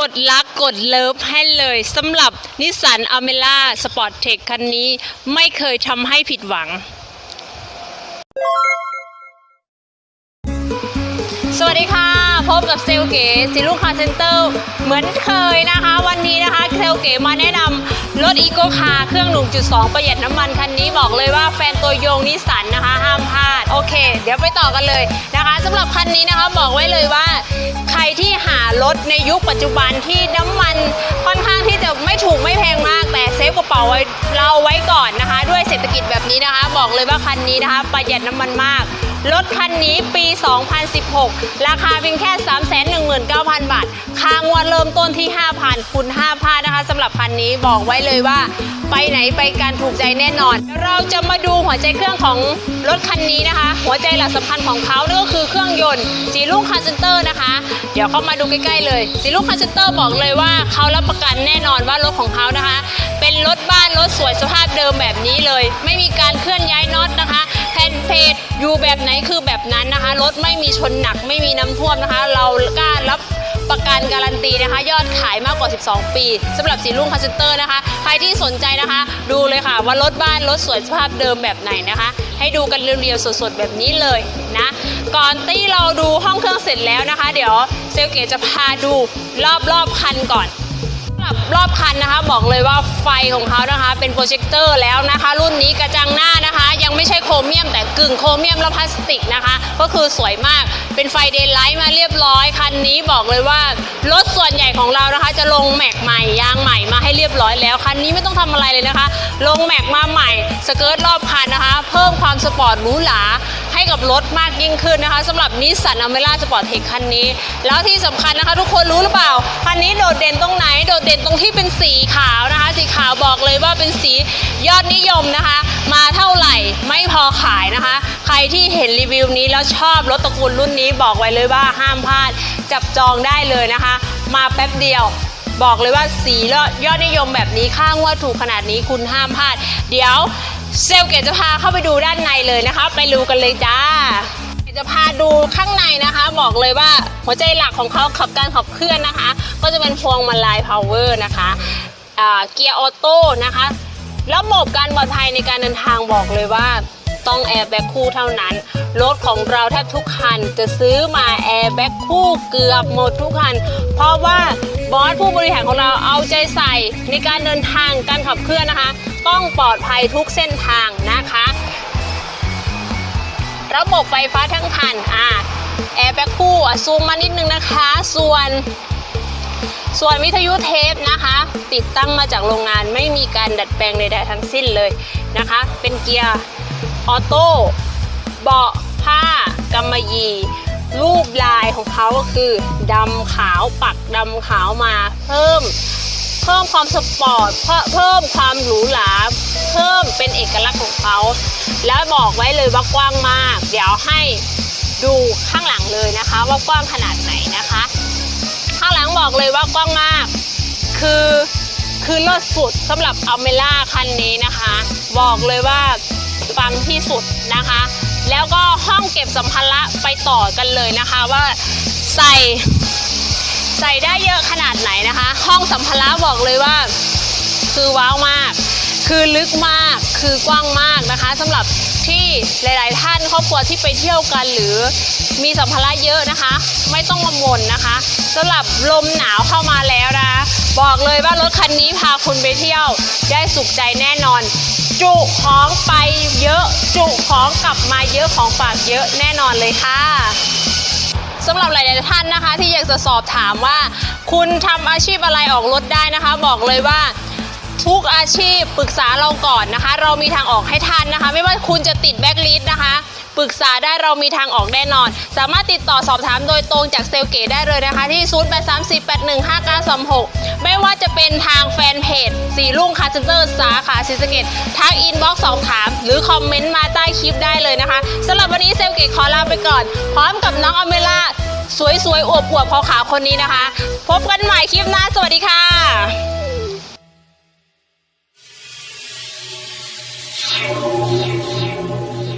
กดลักกดเลิฟให้เลยสำหรับนิสสันอเมล่าสปอร์ตเทคคันนี้ไม่เคยทำให้ผิดหวัง สวัสดีค่ะ พบกับเซลเก๋สิลูกคาร์เซ็นเตอร์เหมือนเคยนะคะ วันนี้นะคะเซลเก๋มาแนะนำรถอีโกคาเครื่อง 1.2 ประหยัดน้ำมันคันนี้บอกเลยว่าแฟนตัวยงนิสสันนะคะ ห้ามพลาด โอเค เดี๋ยวไปต่อกันเลยนะคะสำหรับคันนี้นะคะบอกไว้เลยว่า รถในยุคปัจจุบันที่น้ำมันค่อนข้างที่จะไม่ถูกไม่แพงมาก แต่เซฟกระเป๋าไว้เราไว้ก่อนนะคะ ด้วยเศรษฐกิจแบบนี้นะคะ บอกเลยว่าคันนี้นะคะ ประหยัดน้ำมันมาก รถคันนี้ปี 2016 ราคาเพียงแค่ 319,000 บาท ค่างวดเริ่มต้นที่ 5,000คุณ5พานะคะสำหรับคันนี้บอกไว้เลยว่า ไปไหนไปกันถูกใจแน่นอน เราจะมาดูหัวใจเครื่องของรถคันนี้นะคะ หัวใจหลักสำคัญของเขานั่นก็คือเครื่องยนต์สีลูกคาร์เซนเตอร์นะคะ เดี๋ยวเข้ามาดูใกล้ๆเลยสีลูกคาร์เซนเตอร์บอกเลยว่าเขารับประกันแน่นอนว่ารถของเขานะคะ เป็นรถบ้านรถสวยสภาพเดิมแบบนี้เลย ไม่มีการเคลื่อนย้ายน็อตนะคะ แผ่นเพจอยู่แบบไหนคือแบบนั้นนะคะ รถไม่มีชนหนักไม่มีน้ำท่วมนะคะ เรากล้ารับประกันการันตีนะคะ ยอดขายมากกว่า 12 ปีสำหรับสีรุ่งคาสเตอร์นะคะ ใครที่สนใจนะคะ ดูเลยค่ะว่ารถบ้านรถสวยสภาพเดิมแบบไหนนะคะ ให้ดูกันเรียวๆสดๆแบบนี้เลยนะ ก่อนที่เราดูห้องเครื่องเสร็จแล้วนะคะ เดี๋ยวเซลเกตจะพาดูรอบๆคันก่อน คันนะคะ บอกเลยว่าไฟของเขานะคะ เป็นโปรเจคเตอร์แล้วนะคะ รุ่นนี้กระจังหน้านะคะ ยังไม่ใช่โครเมียมแต่กึ่งโครเมียมและพลาสติกนะคะ ก็คือสวยมากเป็นไฟเดย์ไลท์มาเรียบร้อยคันนี้บอกเลยว่ารถส่วนใหญ่ของเรานะคะ จะลงแม็กใหม่ยางใหม่มาให้เรียบร้อยแล้วคันนี้ไม่ต้องทำอะไรเลยนะคะ ลงแม็กมาใหม่สเกิร์ตรอบคันนะคะ เพิ่มความสปอร์ตหรูหรา ให้กับรถมากยิ่งขึ้นนะคะสำหรับนิสสันอเมร่าสปอร์ตเทคคันนี้ แล้วที่สำคัญนะคะ ทุกคนรู้หรือเปล่า คันนี้โดดเด่นตรงไหน โดดเด่นตรงที่เป็นสีขาวนะคะ สีขาวบอกเลยว่าเป็นสียอดนิยมนะคะ มาเท่าไหร่ไม่พอขายนะคะ ใครที่เห็นรีวิวนี้แล้วชอบรถตระกูลรุ่นนี้บอกไว้เลยว่าห้ามพลาดจับจองได้เลยนะคะ มาแป๊บเดียวบอกเลยว่าสียอดนิยมแบบนี้ข้างว่าถูกขนาดนี้คุณห้ามพลาด เดี๋ยว เซลเกตจะพาเข้าไปดูด้านในเลยนะคะ ไปดูกันเลยจ้าจะพาดูข้างในนะคะ บอกเลยว่าหัวใจหลักของเขาขับการขับเคลื่อนนะคะ ก็จะเป็นพวงมาลัยพาวเวอร์นะคะเกียร์ออโต้นะคะระบบการปลอดภัยในการเดินทางบอกเลยว่าต้องแอร์แบ็คคู่เท่านั้น รถของเราแทบทุกคันจะซื้อมาแอร์แบ็คคู่เกือบหมดทุกคัน เพราะว่า บอสผู้บริหารของเราเอาใจใส่ในการเดินทางการขับเคลื่อนนะคะ ต้องปลอดภัยทุกเส้นทางนะคะ ระบบไฟฟ้าทั้งคันอ่าแอร์แบ็คคู่อะซูมมานิดนึงนะคะ ส่วน ส่วนวิทยุเทปนะคะ ติดตั้งมาจากโรงงานไม่มีการดัดแปลงใดๆทั้งสิ้นเลยนะคะ เป็นเกียร์ออโต้เบาะผ้ากำมะหยี่ รูปลายของเขาก็คือดำขาวปักดำขาวมาเพิ่ม เพิ่มความสปอร์ตเพิ่มความหรูหราเพิ่มเป็นเอกลักษณ์ของเขา แล้วบอกไว้เลยว่ากว้างมาก เดี๋ยวให้ดูข้างหลังเลยนะคะ ว่ากว้างขนาดไหนนะคะ ข้างหลังบอกเลยว่ากว้างมาก คือคือเลิศสุดสำหรับอัลเมล่าคันนี้นะคะ บอกเลยว่าฟังที่สุดนะคะ แล้วก็ห้องเก็บสัมภาระไปต่อกันเลยนะคะว่าใส่ใส่ได้เยอะขนาดไหนนะคะ ห้องสัมภาระบอกเลยว่า คือว้าวมาก คือลึกมาก คือกว้างมากนะคะสำหรับที่หลาย ๆ ท่านครอบครัวที่ไปเที่ยวกันหรือมีสัมภาระเยอะนะคะ ไม่ต้องกังวลนะคะสำหรับลมหนาวเข้ามาแล้วนะบอกเลยว่ารถคันนี้พาคุณไปเที่ยว ได้สุขใจแน่นอน จุของไปเยอะจุ ของกลับมาเยอะของฝากเยอะแน่นอนเลยค่ะสำหรับหลาย ๆ ท่านนะคะ ที่อยากจะสอบถามว่า คุณทำอาชีพอะไรออกรถได้นะคะ บอกเลยว่าทุกอาชีพปรึกษาเราก่อนนะคะ เรามีทางออกให้ท่านนะคะ ไม่ว่าคุณจะติดแบ็กลิสต์นะคะ ปรึกษาได้เรามีทางออกแน่นอน สามารถติดต่อสอบถามโดยตรงจากเซลเกตได้เลยนะคะ ที่ 0834815936 ไม่ว่าจะเป็นทางแฟนเพจสีลุ่งคาเซนเตอร์สาขาศรีสเกดทักอินบ็อกซ์สอบถาม หรือคอมเมนต์มาใต้คลิปได้เลยนะคะสำหรับวันนี้เซลเกตขอลาไปก่อน พร้อมกับน้องอเมล่าสวยๆอวบๆขาวๆคนนี้นะคะ พบกันใหม่คลิปหน้า สวัสดีค่ะ